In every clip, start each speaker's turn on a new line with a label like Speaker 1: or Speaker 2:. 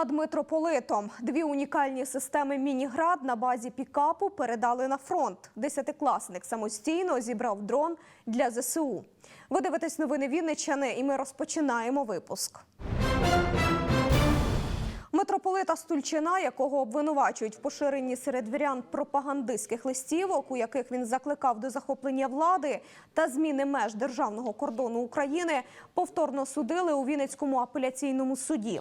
Speaker 1: Над митрополитом. Дві унікальні системи Мініград на базі пікапу передали на фронт. Десятикласник самостійно зібрав дрон для ЗСУ. Ви дивитесь новини Вінниччини, і ми розпочинаємо випуск. Митрополита Стульчина, якого обвинувачують в поширенні серед вірян пропагандистських листівок, у яких він закликав до захоплення влади та зміни меж державного кордону України, повторно судили у Вінницькому апеляційному суді.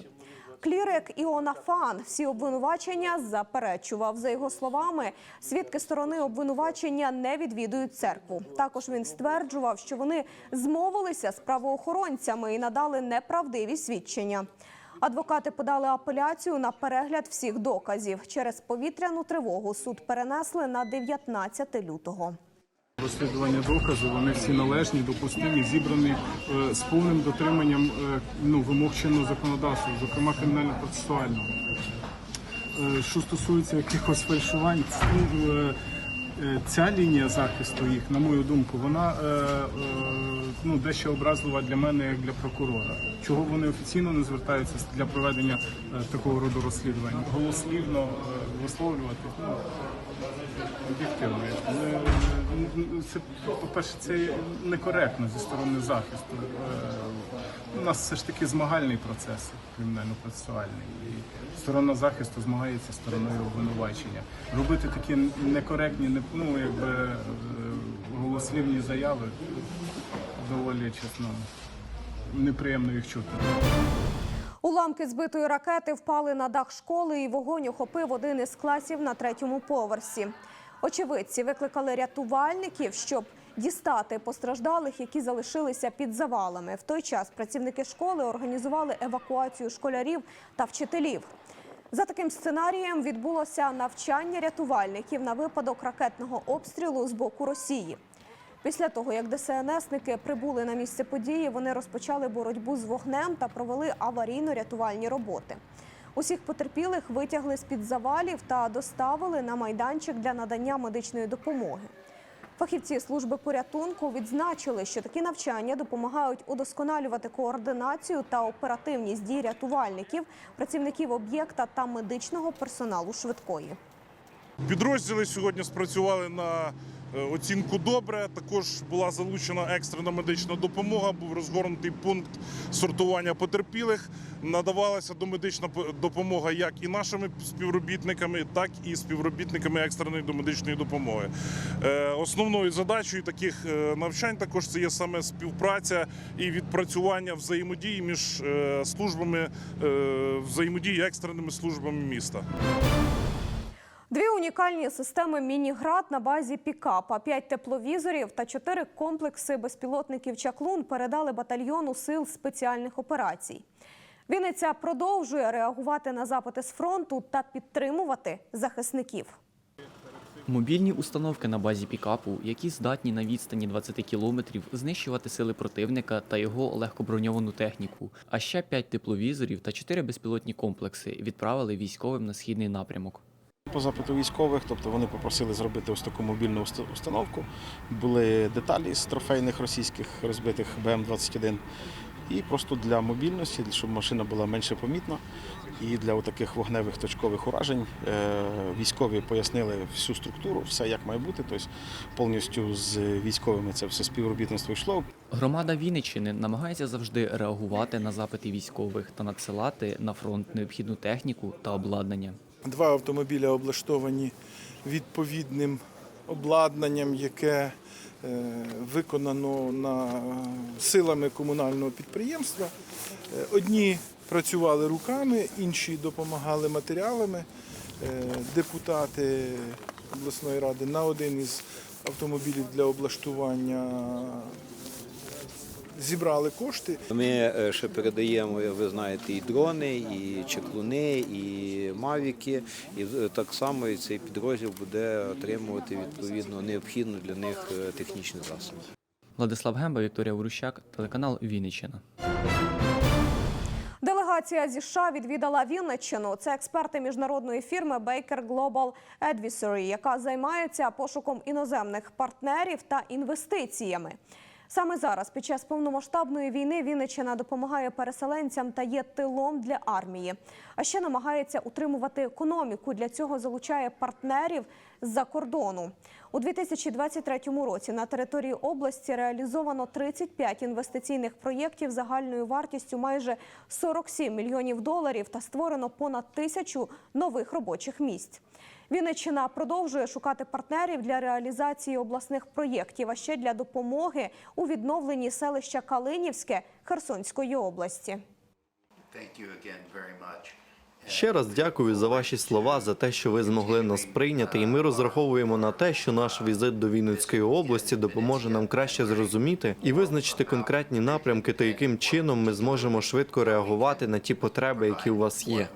Speaker 1: Клірик Іонафан всі обвинувачення заперечував. За його словами, свідки сторони обвинувачення не відвідують церкву. Також він стверджував, що вони змовилися з правоохоронцями і надали неправдиві свідчення. Адвокати подали апеляцію на перегляд всіх доказів. Через повітряну тривогу суд перенесли на 19 лютого.
Speaker 2: Розслідування доказу вони всі належні, допустимі, зібрані е, з повним дотриманням е, ну, вимог чинного законодавства, зокрема кримінально-процесуального. Е, Що стосується якихось фальшувань, е, ця лінія захисту їх, на мою думку, вона е, е, ну, дещо образлива для мене як для прокурора. Чого вони офіційно не звертаються для проведення е, такого роду розслідувань? Голослівно е, висловлювати. Ну, об'єктивно. Ну, Це, по-перше, це некоректно зі сторони захисту. Е, У нас все ж таки змагальний процес кримінально-процесуальний. І сторона захисту змагається стороною обвинувачення. Робити такі некоректні, не- ну, якби, е, голослівні заяви доволі чесно. Неприємно їх чути.
Speaker 1: Уламки збитої ракети впали на дах школи, і вогонь охопив один із класів на третьому поверсі. Очевидці викликали рятувальників, щоб дістати постраждалих, які залишилися під завалами. В той час працівники школи організували евакуацію школярів та вчителів. За таким сценарієм відбулося навчання рятувальників на випадок ракетного обстрілу з боку Росії. Після того, як ДСНСники прибули на місце події, вони розпочали боротьбу з вогнем та провели аварійно-рятувальні роботи. Усіх потерпілих витягли з-під завалів та доставили на майданчик для надання медичної допомоги. Фахівці служби порятунку відзначили, що такі навчання допомагають удосконалювати координацію та оперативність дій рятувальників, працівників об'єкта та медичного персоналу швидкої.
Speaker 3: Підрозділи сьогодні спрацювали на оцінку добре. Також була залучена екстрена медична допомога. Був розгорнутий пункт сортування потерпілих. Надавалася домедична допомога як і нашими співробітниками, так і співробітниками екстреної домедичної допомоги. Е, Основною задачею таких е, навчань також це є саме співпраця і відпрацювання взаємодії між е, службами е, взаємодії екстреними службами міста.
Speaker 1: Дві унікальні системи Мініград на базі пікапа, п'ять тепловізорів та чотири комплекси безпілотників Чаклун передали батальйону сил спеціальних операцій. Вінниця продовжує реагувати на запити з фронту та підтримувати захисників.
Speaker 4: Мобільні установки на базі пікапу, які здатні на відстані 20 кілометрів знищувати сили противника та його легкоброньовану техніку. А ще 5 тепловізорів та 4 безпілотні комплекси відправили військовим на східний напрямок.
Speaker 5: По запиту військових, тобто вони попросили зробити ось таку мобільну установку. Були деталі з трофейних російських розбитих БМ-21. І просто для мобільності, щоб машина була менше помітна. І для таких вогневих точкових уражень е, військові пояснили всю структуру, все як має бути. Тобто повністю з військовими це все співробітництво йшло.
Speaker 4: Громада Вінниччини намагається завжди реагувати на запити військових та надсилати на фронт необхідну техніку та обладнання.
Speaker 6: Два автомобіля облаштовані відповідним обладнанням, яке е, виконано на силами комунального підприємства. Е, Одні працювали руками, інші допомагали матеріалами. Е, Депутати обласної ради на один із автомобілів для облаштування зібрали кошти.
Speaker 7: Ми е, ще передаємо, ви знаєте, і дрони, і чеклуни, і мавіки. І е, так само і цей підрозділ буде отримувати відповідно необхідну для них е, технічні засоби.
Speaker 4: Владислав Гемба, Вікторія Урущак, телеканал Вінниччина.
Speaker 1: Делегація зі США відвідала Вінниччину. Це експерти міжнародної фірми Baker Global Advisory, яка займається пошуком іноземних партнерів та інвестиціями. Саме зараз, під час повномасштабної війни, Вінниччина допомагає переселенцям та є тилом для армії. А ще намагається утримувати економіку. Для цього залучає партнерів з-за кордону. У 2023 році на території області реалізовано 35 інвестиційних проєктів загальною вартістю майже 47 мільйонів доларів та створено понад тисячу нових робочих місць. Вінниччина продовжує шукати партнерів для реалізації обласних проєктів, а ще для допомоги у відновленні селища Калинівське Херсонської області.
Speaker 8: Ще раз дякую за ваші слова, за те, що ви змогли нас прийняти, і ми розраховуємо на те, що наш візит до Вінницької області допоможе нам краще зрозуміти і визначити конкретні напрямки, та яким чином ми зможемо швидко реагувати на ті потреби, які у вас є.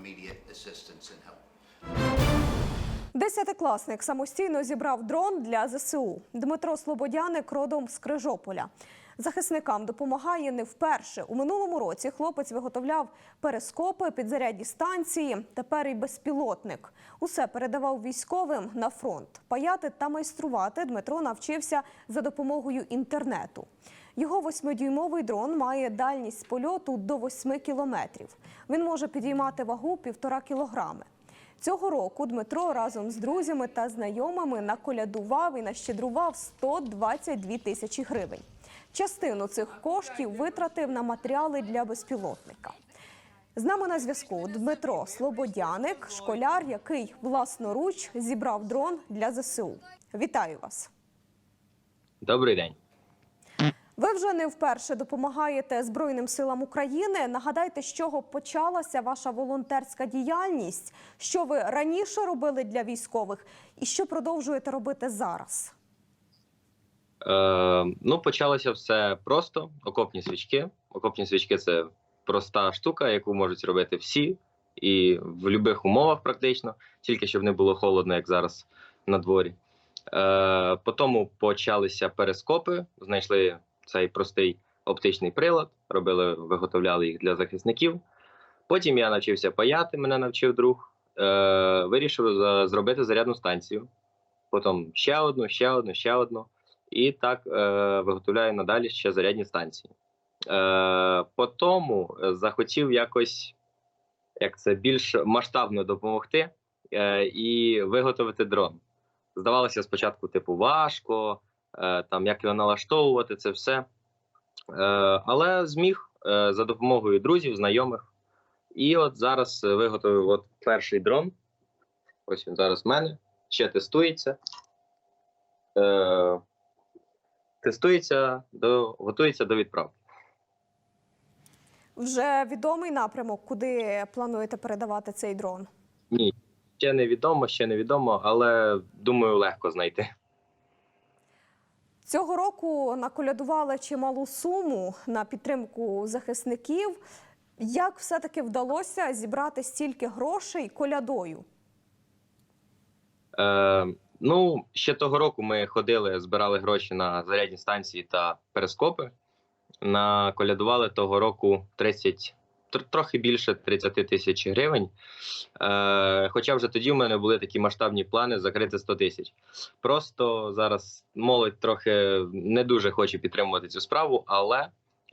Speaker 1: Десятикласник самостійно зібрав дрон для ЗСУ. Дмитро Слободяник родом з Крижополя. Захисникам допомагає не вперше. У минулому році хлопець виготовляв перископи, підзарядні станції, тепер і безпілотник. Усе передавав військовим на фронт. Паяти та майструвати Дмитро навчився за допомогою інтернету. Його восьмидюймовий дрон має дальність польоту до 8 кілометрів. Він може підіймати вагу півтора кілограми. Цього року Дмитро разом з друзями та знайомими наколядував і нащедрував 122 тисячі гривень. Частину цих коштів витратив на матеріали для безпілотника. З нами на зв'язку Дмитро Слободяник, школяр, який власноруч зібрав дрон для ЗСУ. Вітаю вас!
Speaker 9: Добрий день.
Speaker 1: Ви вже не вперше допомагаєте Збройним силам України. Нагадайте, з чого почалася ваша волонтерська діяльність, що ви раніше робили для військових, і що продовжуєте робити зараз.
Speaker 9: Е, ну, почалося все просто: окопні свічки. Окопні свічки це проста штука, яку можуть робити всі, і в будь-яких умовах практично, тільки щоб не було холодно, як зараз на дворі. Е, Потім почалися перископи, знайшли цей простий оптичний прилад, робили, виготовляли їх для захисників. Потім я навчився паяти, мене навчив друг. Е, вирішив за- зробити зарядну станцію. Потім ще одну, ще одну, ще одну. І так е, виготовляю надалі ще зарядні станції. Е, по тому е, захотів якось як це більш масштабно допомогти е, і виготовити дрон. Здавалося спочатку, типу, важко, е, там як його налаштовувати, це все. Е, але зміг е, за допомогою друзів, знайомих. І от зараз е, виготовив от перший дрон. Ось він зараз в мене. Ще тестується. Е, тестується, до, готується до відправки.
Speaker 1: Вже відомий напрямок, куди плануєте передавати цей дрон.
Speaker 9: Ні, ще не відомо, ще не відомо, але думаю, легко знайти.
Speaker 1: Цього року наколядували чималу суму на підтримку захисників. Як все-таки вдалося зібрати стільки грошей колядою?
Speaker 9: Е, ну, ще того року ми ходили, збирали гроші на зарядні станції та перископи. Наколядували того року 30, тр- трохи більше 30 тисяч гривень. Е, хоча вже тоді в мене були такі масштабні плани закрити 100 тисяч. Просто зараз молодь трохи не дуже хоче підтримувати цю справу, але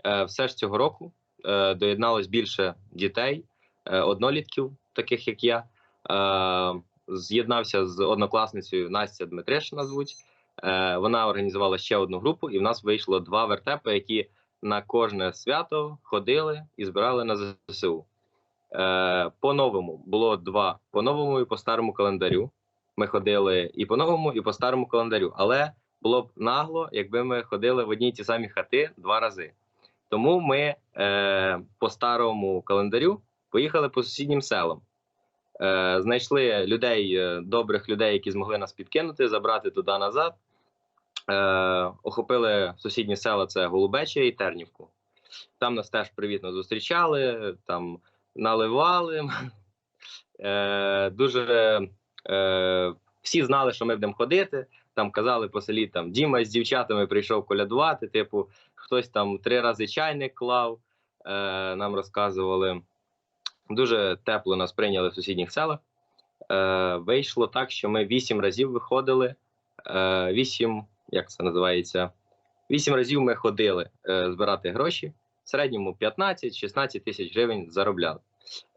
Speaker 9: е, все ж цього року е, доєдналось більше дітей, е, однолітків, таких як я. Е, з'єднався з однокласницею Настя Дмитришина звуть. Е, вона організувала ще одну групу, і в нас вийшло два вертепи, які на кожне свято ходили і збирали на ЗСУ. Е, по-новому було два по новому і по старому календарю. Ми ходили і по новому, і по старому календарю. Але було б нагло, якби ми ходили в одні й ті самі хати два рази. Тому ми е, по старому календарю поїхали по сусіднім селам. Е, знайшли людей, е, добрих людей, які змогли нас підкинути, забрати туди назад. Е, охопили сусідні села це Голубече і Тернівку. Там нас теж привітно зустрічали, там наливали. Е, дуже е, всі знали, що ми будемо ходити. Там казали по селі, там Діма з дівчатами прийшов колядувати. Типу, хтось там три рази чайник клав, нам розказували. Дуже тепло нас прийняли в сусідніх селах. Вийшло так, що ми вісім разів виходили. Вісім, як це називається? Вісім разів ми ходили е, збирати гроші. В середньому 15-16 тисяч гривень заробляли.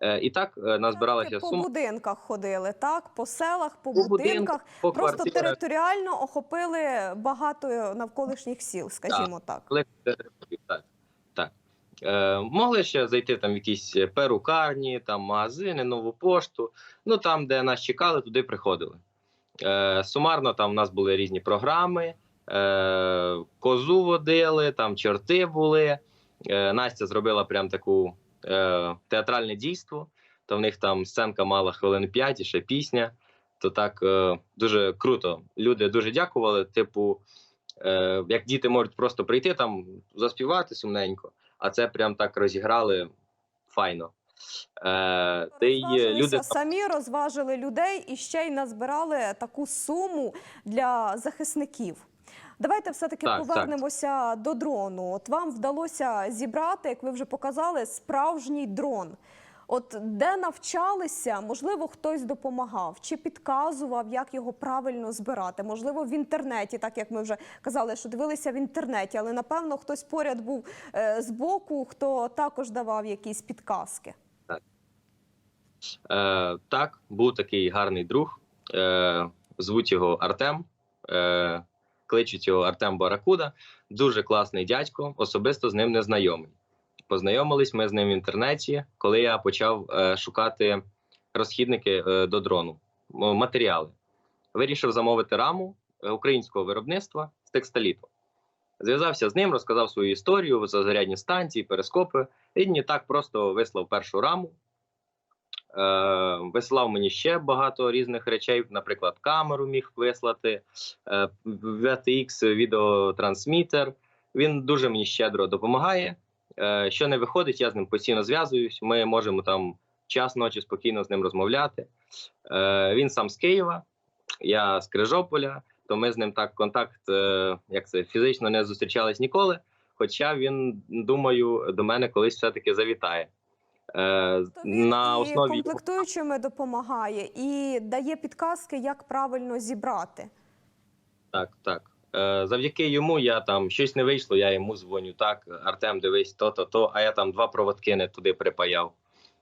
Speaker 9: Е, і так е, назбиралася
Speaker 1: по
Speaker 9: сума.
Speaker 1: будинках ходили, так? По селах, по,
Speaker 9: По
Speaker 1: будинках.
Speaker 9: по
Speaker 1: Просто
Speaker 9: квартирах.
Speaker 1: територіально охопили багато навколишніх сіл, скажімо так.
Speaker 9: Коли- Так, так. Е, могли ще зайти там в якісь перукарні, там магазини, нову пошту. Ну там, де нас чекали, туди приходили. Е, сумарно там у нас були різні програми, козу водили, там чорти були. Е, Настя зробила прям таку е, театральне дійство. То в них там сценка мала хвилин 5 і ще пісня. То так е, дуже круто. Люди дуже дякували. Типу, е, як діти можуть просто прийти там, заспівати сумненько, а це прям так розіграли файно. Е, та й люди
Speaker 1: самі розважили людей і ще й назбирали таку суму для захисників. Давайте все-таки
Speaker 9: Так, так.
Speaker 1: повернемося до дрону. От вам вдалося зібрати, як ви вже показали, справжній дрон. От де навчалися, можливо, хтось допомагав чи підказував, як його правильно збирати. Можливо, в інтернеті, так як ми вже казали, що дивилися в інтернеті, але напевно хтось поряд був е, з боку, хто також давав якісь підказки.
Speaker 9: Е, так, був такий гарний друг. Е, звуть його Артем. Е, кличуть його Артем Баракуда. Дуже класний дядько, особисто з ним не знайомий. Познайомились ми з ним в інтернеті, коли я почав е, шукати розхідники е, до дрону, матеріали. Вирішив замовити раму е, українського виробництва з текстоліту. Зв'язався з ним, розказав свою історію за зарядні станції, перископи. Він мені так просто вислав першу раму. Е, висилав мені ще багато різних речей, наприклад, камеру міг вислати, е, VTX відеотрансмітер. Він дуже мені щедро допомагає. Е, що не виходить, я з ним постійно зв'язуюсь. Ми можемо там час ночі спокійно з ним розмовляти. Він сам з Києва, я з Крижополя, то ми з ним так контакт, як це фізично не зустрічались ніколи. Хоча він, думаю, до мене колись все-таки завітає. Е, на
Speaker 1: і
Speaker 9: основі
Speaker 1: комплектуючими допомагає і дає підказки, як правильно зібрати.
Speaker 9: Так, так. Е, завдяки йому я там щось не вийшло, я йому дзвоню. Так, Артем, дивись, то, то, то, а я там два проводки не туди припаяв.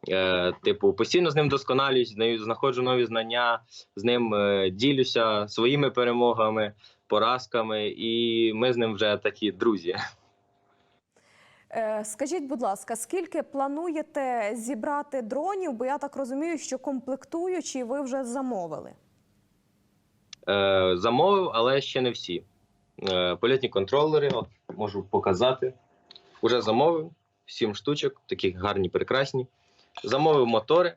Speaker 9: Е, типу, постійно з ним досконалююсь, знаю- знаходжу нові знання, з ним е, ділюся своїми перемогами, поразками, і ми з ним вже такі друзі.
Speaker 1: Е, Скажіть, будь ласка, скільки плануєте зібрати дронів? Бо я так розумію, що комплектуючі ви вже замовили.
Speaker 9: Е, замовив, але ще не всі. Е, польотні контролери, от, можу показати. Уже замовив сім штучок, такі гарні, прекрасні. Замовив мотори.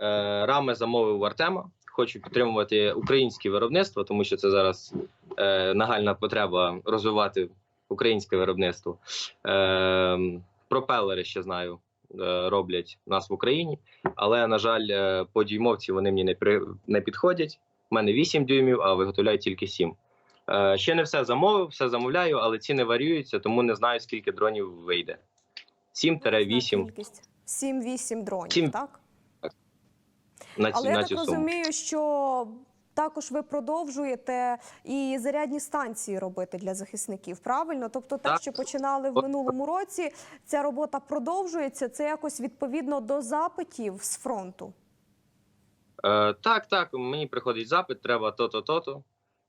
Speaker 9: Е, рами замовив у Артема. Хочу підтримувати українське виробництво, тому що це зараз е, нагальна потреба розвивати українське виробництво. Е, пропелери ще знаю, е, роблять нас в Україні, але, на жаль, е, по дюймовці вони мені не, при, не підходять. У мене 8 дюймів, а виготовляють тільки 7. Е, ще не все замовив, все замовляю, але ціни варіюються, тому не знаю, скільки дронів вийде. 7-8
Speaker 1: 7-8 дронів,
Speaker 9: Сім.
Speaker 1: так?
Speaker 9: на, ці,
Speaker 1: Але я так розумію, що також ви продовжуєте і зарядні станції робити для захисників. Правильно? Тобто, те, що починали в минулому році, ця робота продовжується. Це якось відповідно до запитів з фронту.
Speaker 9: Е, так, так, мені приходить запит, треба то-то, то-то.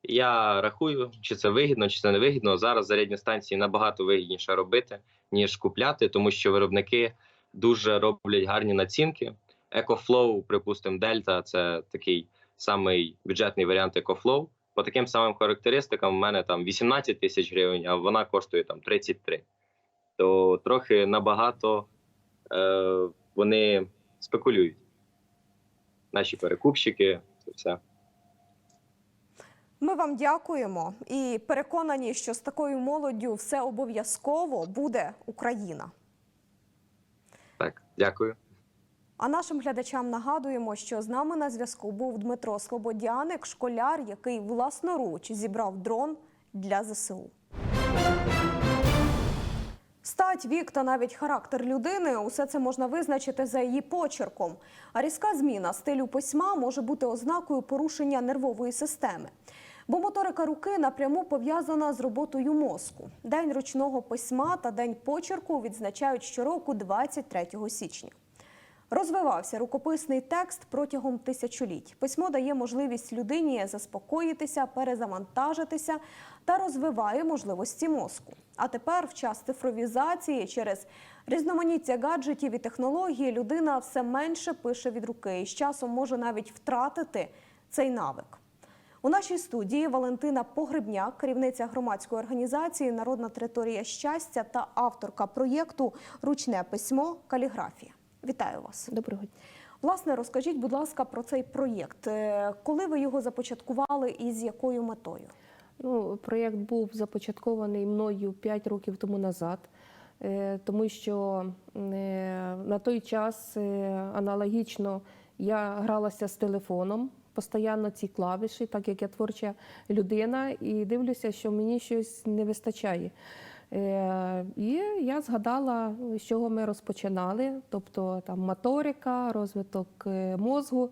Speaker 9: Я рахую, чи це вигідно, чи це не вигідно. Зараз зарядні станції набагато вигідніше робити, ніж купляти, тому що виробники дуже роблять гарні націнки. EcoFlow, припустимо, Delta це такий самий бюджетний варіант EcoFlow. По таким самим характеристикам, у мене там 18 тисяч гривень, а вона коштує там 33. То трохи набагато е, вони спекулюють. Наші перекупщики, це все.
Speaker 1: Ми вам дякуємо і переконані, що з такою молоддю все обов'язково буде Україна.
Speaker 9: Так, дякую.
Speaker 1: А нашим глядачам нагадуємо, що з нами на зв'язку був Дмитро Слободяник, школяр, який власноруч зібрав дрон для ЗСУ. Стать, вік та навіть характер людини усе це можна визначити за її почерком. А різка зміна стилю письма може бути ознакою порушення нервової системи. Бо моторика руки напряму пов'язана з роботою мозку. День ручного письма та день почерку відзначають щороку 23 січня. Розвивався рукописний текст протягом тисячоліть. Письмо дає можливість людині заспокоїтися, перезавантажитися та розвиває можливості мозку. А тепер, в час цифровізації, через різноманіття гаджетів і технологій, людина все менше пише від руки і з часом може навіть втратити цей навик. У нашій студії Валентина Погребняк, керівниця громадської організації Народна територія щастя та авторка проєкту Ручне письмо каліграфія. Вітаю вас.
Speaker 10: Доброго дня.
Speaker 1: Власне, розкажіть, будь ласка, про цей проєкт. Е, Коли ви його започаткували і з якою метою?
Speaker 10: Ну, проєкт був започаткований мною 5 років тому назад, е, тому що е, на той час аналогічно я гралася з телефоном, постійно ці клавіші, так як я творча людина, і дивлюся, що мені щось не вистачає. Е, І я згадала, з чого ми розпочинали, тобто там моторика, розвиток е, мозку.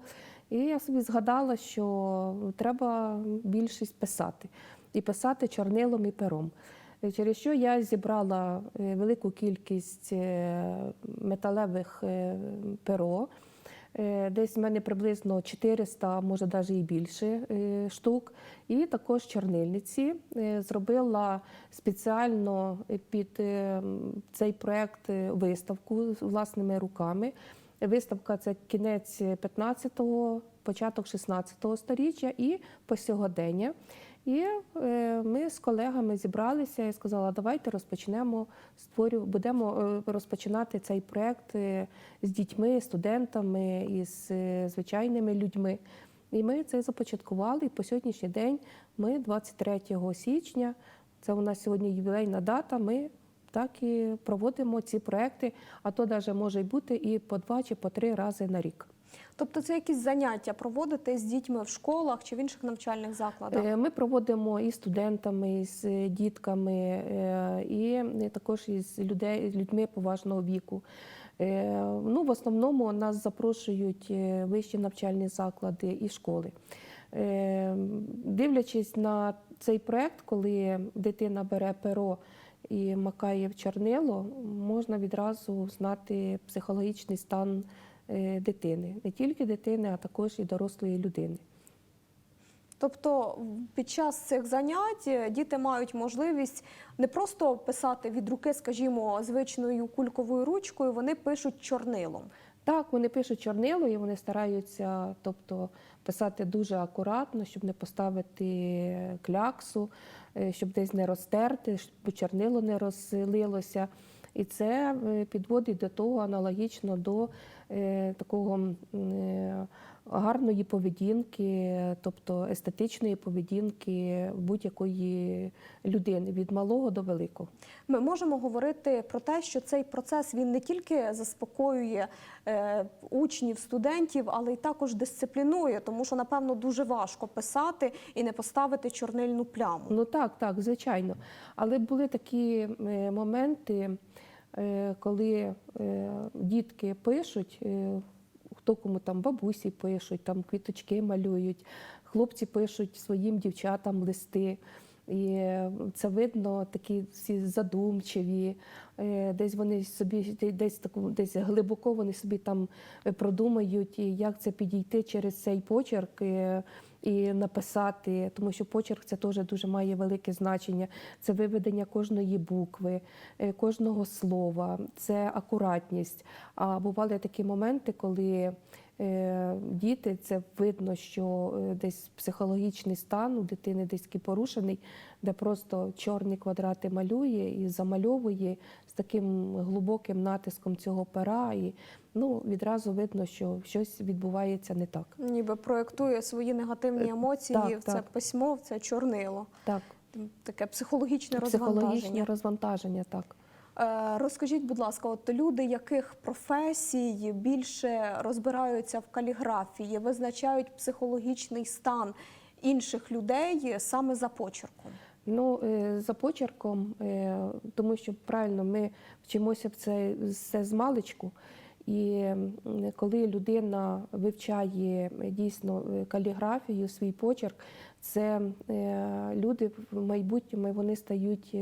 Speaker 10: І я собі згадала, що треба більшість писати і писати чорнилом і пером. Е, Через що я зібрала велику кількість металевих перо. Е, Десь в мене приблизно 400, може навіть і більше е, штук. І також чорнильниці Е, зробила спеціально під цей проект виставку власними руками. Виставка це кінець 15-го, початок 16-го сторіччя і по сьогодення. І е, ми з колегами зібралися і сказала, давайте розпочнемо створю, будемо е, розпочинати цей проект е, з дітьми, студентами і з звичайними людьми. І ми це започаткували. І по сьогоднішній день ми 23 січня, це у нас сьогодні ювілейна дата. Ми так і проводимо ці проекти, а то навіть може й бути і по два чи по три рази на рік.
Speaker 1: Тобто це якісь заняття проводите з дітьми в школах чи в інших навчальних закладах?
Speaker 10: Е, Ми проводимо і студентами, і з е, дітками, е, і також із людей, людьми поважного віку. Ну, в основному нас запрошують вищі навчальні заклади і школи. Дивлячись на цей проект, коли дитина бере перо і макає в чорнило, можна відразу знати психологічний стан дитини, не тільки дитини, а також і дорослої людини.
Speaker 1: Тобто під час цих занять е, діти мають можливість не просто писати від руки, скажімо, звичною кульковою ручкою, вони пишуть чорнилом.
Speaker 10: Так, вони пишуть чорнило і вони стараються, тобто писати дуже акуратно, щоб не поставити кляксу, е, щоб десь не розтерти, щоб чорнило не розлилося. І це е, підводить до того аналогічно до е, такого е, гарної поведінки, тобто естетичної поведінки будь-якої людини від малого до великого.
Speaker 1: Ми можемо говорити про те, що цей процес він не тільки заспокоює учнів, студентів, але й також дисциплінує, тому що напевно дуже важко писати і не поставити чорнильну пляму.
Speaker 10: Ну так, так, звичайно. Але були такі моменти, коли е, дітки пишуть, е, хто кому там бабусі пишуть, там квіточки малюють, хлопці пишуть своїм дівчатам листи. І е, це видно, такі всі задумчиві, е, десь вони собі десь таку, десь глибоко вони собі там е, продумають, як це підійти через цей почерк е, і написати, тому що почерк це теж дуже має велике значення. Це виведення кожної букви, е, кожного слова, це акуратність. А бували такі моменти, коли діти, це видно, що е, десь психологічний стан у дитини десь такий порушений, де просто чорні квадрати малює і замальовує з таким глибоким натиском цього пера. І ну, відразу видно, що щось відбувається не так.
Speaker 1: Ніби проєктує свої негативні емоції
Speaker 10: так,
Speaker 1: в це
Speaker 10: так.
Speaker 1: письмо, в це чорнило.
Speaker 10: Так,
Speaker 1: Таке психологічне
Speaker 10: психологічне
Speaker 1: розвантаження.
Speaker 10: розвантаження, так.
Speaker 1: Е, Розкажіть, будь ласка, от люди, яких професій більше розбираються в каліграфії, визначають психологічний стан інших людей саме за почерком?
Speaker 10: Ну, е, за почерком, е, тому що правильно ми вчимося в це з маличку. І коли людина вивчає е, дійсно е, каліграфію, свій почерк, це е, люди в майбутньому вони стають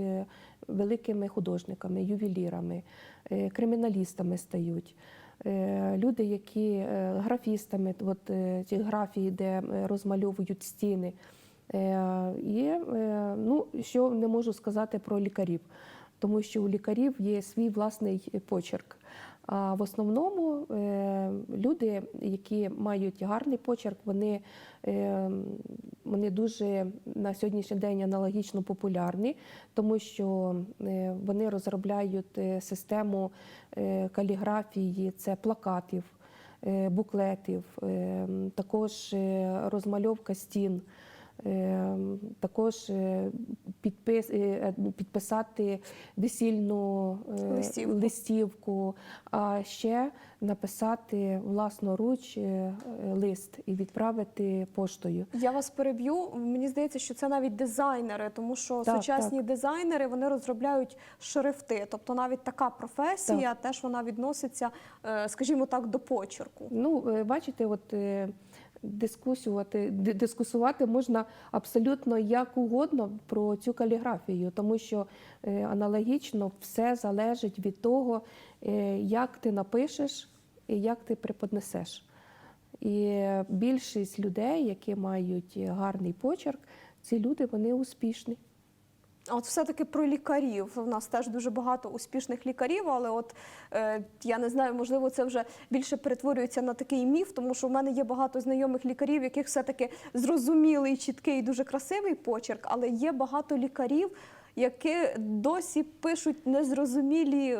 Speaker 10: великими художниками, ювелірами, криміналістами стають. Люди, які графістами, от ті графії, де розмальовують стіни. І ну, що не можу сказати про лікарів, тому що у лікарів є свій власний почерк. А в основному е, люди, які мають гарний почерк, вони, е, вони дуже на сьогоднішній день аналогічно популярні, тому що е, вони розробляють систему каліграфії, це плакатів, буклетів, також розмальовка стін. Е, Також е, підпис, е, підписати весільну е,
Speaker 1: Листівку.
Speaker 10: листівку, а ще написати власноруч е, лист і відправити поштою.
Speaker 1: Я вас переб'ю. Мені здається, що це навіть дизайнери, тому що
Speaker 10: Так,
Speaker 1: сучасні дизайнери вони розробляють шрифти. Тобто навіть така професія теж вона відноситься, е, скажімо так, до почерку.
Speaker 10: Ну, е, бачите, от е, дискусувати, дискусувати можна абсолютно як угодно про цю каліграфію, тому що е, аналогічно все залежить від того, е, як ти напишеш і як ти преподнесеш. І більшість людей, які мають гарний почерк, ці люди вони успішні.
Speaker 1: От все-таки про лікарів. У нас теж дуже багато успішних лікарів, але от е, я не знаю, можливо, це вже більше перетворюється на такий міф, тому що в мене є багато знайомих лікарів, яких все-таки зрозумілий, чіткий, дуже красивий почерк, але є багато лікарів, які досі пишуть незрозумілі,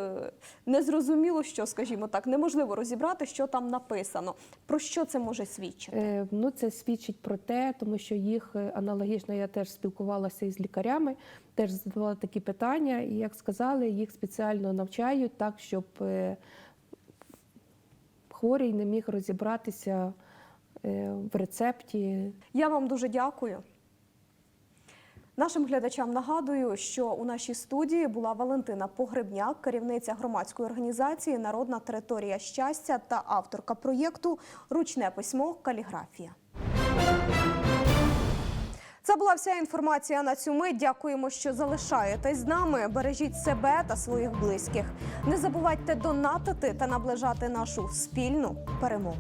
Speaker 1: незрозуміло що, скажімо так, неможливо розібрати, що там написано. Про що це може свідчити?
Speaker 10: Е, Ну, це свідчить про те, тому що їх е, аналогічно я теж спілкувалася із лікарями, теж задавала такі питання, і як сказали, їх спеціально навчають так, щоб е, хворий не міг розібратися е, в рецепті.
Speaker 1: Я вам дуже дякую. Нашим глядачам нагадую, що у нашій студії була Валентина Погребняк, керівниця громадської організації Народна територія щастя та авторка проєкту Ручне письмо Каліграфія. Це була вся інформація на цю мить. Дякуємо, що залишаєтесь з нами. Бережіть себе та своїх близьких. Не забувайте донатити та наближати нашу спільну перемогу.